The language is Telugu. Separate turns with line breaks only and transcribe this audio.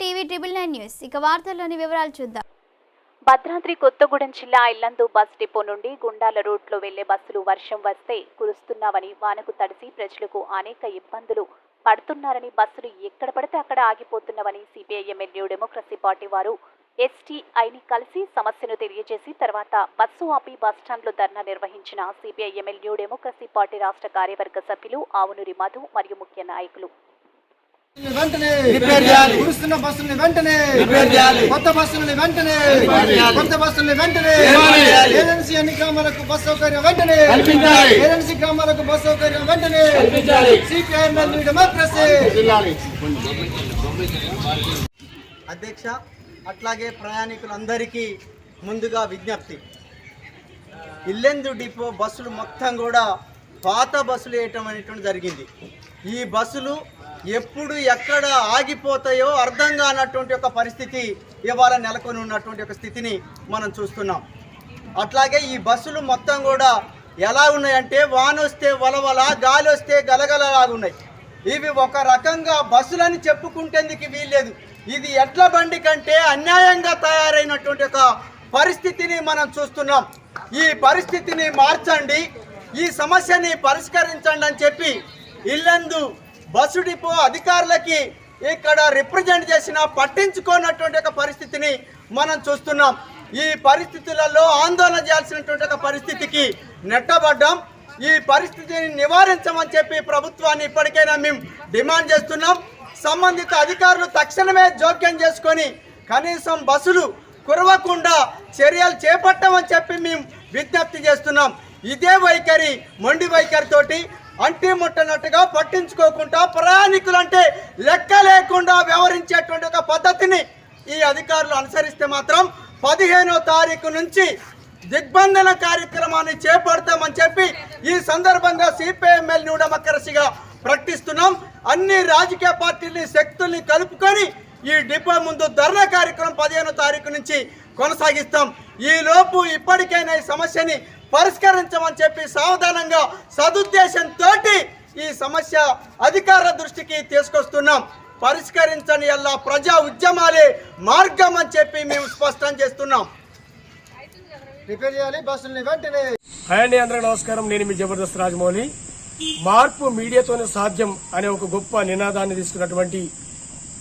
TV triple nine news. ఇక వార్తల్లోని వివరాలు చూద్దాం.
భద్రాద్రి కొత్తగూడెం జిల్లా ఇల్లందు బస్ డిపో నుండి గుండాల రోడ్లో వెళ్ళే బస్సులు వర్షం వస్తే కురుస్తున్నావని వానకు తడిసి ప్రజలకు అనేక ఇబ్బందులు పడుతున్నారని బస్సులు ఎక్కడ పడితే అక్కడ ఆగిపోతున్నవని సిపిఐ ఎమ్మెల్యే డెమోక్రసీ పార్టీ వారు ఎస్టీఐని కలిసి సమస్యను తెలియజేసి తర్వాత బస్సు ఆపి బస్టాండ్లో ధర్నా నిర్వహించిన సిపిఐ ఎమ్మెల్యే డెమోక్రసీ పార్టీ రాష్ట్ర కార్యవర్గ సభ్యులు ఆవునూరి మధు మరియు ముఖ్య నాయకులు
వెంటనే
రిపేర్ చేయాలి.
కురుస్తున్న బస్సుల్ని వెంటనే
రిపేర్ చేయాలి.
కొత్త బస్సుల్ని వెంటనే
రిపేర్ చేయాలి.
కొత్త బస్సుల్ని వెంటనే
రిపేర్ చేయాలి.
ఏజెన్సీ అన్ని గ్రామాలకు బస్ సౌకర్యం వెంటనే
కల్పించాలి.
ఏజెన్సీ గ్రామాలకు బస్ సౌకర్యం వెంటనే అధ్యక్ష అట్లాగే ప్రయాణికులందరికీ ముందుగా విజ్ఞప్తి ఇల్లెందు డిపో బస్సులు మొత్తం కూడా పాత బస్సులు వేయటం అనేటువంటి జరిగింది ఈ బస్సులు ఎప్పుడు ఎక్కడ ఆగిపోతాయో అర్థం కానటువంటి ఒక పరిస్థితి ఇవాళ నెలకొని ఉన్నటువంటి ఒక స్థితిని మనం చూస్తున్నాం. అట్లాగే ఈ బస్సులు మొత్తం కూడా ఎలా ఉన్నాయంటే వాన వస్తే వలవల గాలి వస్తే గలగలలాగున్నాయి ఇవి ఒక రకంగా బస్సులని చెప్పుకుంటేందుకు వీల్లేదు. ఇది ఎడ్ల బండి కంటే అన్యాయంగా తయారైనటువంటి ఒక పరిస్థితిని మనం చూస్తున్నాం. ఈ పరిస్థితిని మార్చండి ఈ సమస్యని పరిష్కరించండి అని చెప్పి ఇల్లందు బస్సు డిపో అధికారులకి ఇక్కడ రిప్రజెంట్ చేసిన పట్టించుకోనటువంటి ఒక పరిస్థితిని మనం చూస్తున్నాం. ఈ పరిస్థితులలో ఆందోళన చేయాల్సినటువంటి ఒక పరిస్థితికి నెట్టబడ్డాం. ఈ పరిస్థితిని నివారించమని చెప్పి ప్రభుత్వాన్ని ఇప్పటికైనా మేము డిమాండ్ చేస్తున్నాం. సంబంధిత అధికారులు తక్షణమే జోక్యం చేసుకొని కనీసం బస్సులు కురవకుండా చర్యలు చేపట్టమని చెప్పి మేము విజ్ఞప్తి చేస్తున్నాం. ఇదే వైఖరి మొండి వైఖరితోటి అంటి ముట్టనట్టుగా పట్టించుకోకుండా ప్రయాణికులంటే లెక్క లేకుండా వ్యవహరించేటువంటి ఒక పద్ధతిని ఈ అధికారులు అనుసరిస్తే మాత్రం పదిహేనో తారీఖు నుంచి దిగ్బంధన కార్యక్రమాన్ని చేపడతామని చెప్పి ఈ సందర్భంగా సిపిఎంఎల్ న్యూడమకరసిగా ప్రకటిస్తున్నాం. అన్ని రాజకీయ పార్టీలని శక్తుల్ని కలుపుకొని ఈ డిపో ముందు ధర్నా కార్యక్రమం పదిహేనో తారీఖు నుంచి కొనసాగిస్తాం. ఈ లోపు ఇప్పటికైనా ఈ సమస్యని పరిష్కరించమని చెప్పి సావధానంగా సదుద్దేశంతో ఈ సమస్య అధికార దృష్టికి తీసుకొస్తున్నాం. పరిష్కరించని అలా ప్రజా ఉద్యమాలే మార్గం అని చెప్పి మేము స్పష్టం చేస్తున్నాం.
హాయ్ అండి అందరికీ నమస్కారం. నేను మీ జబర్దస్త్ రాజమౌళి. మార్పు మీడియాతోనే సాధ్యం అనే ఒక గొప్ప నినాదాన్ని తీసుకున్నటువంటి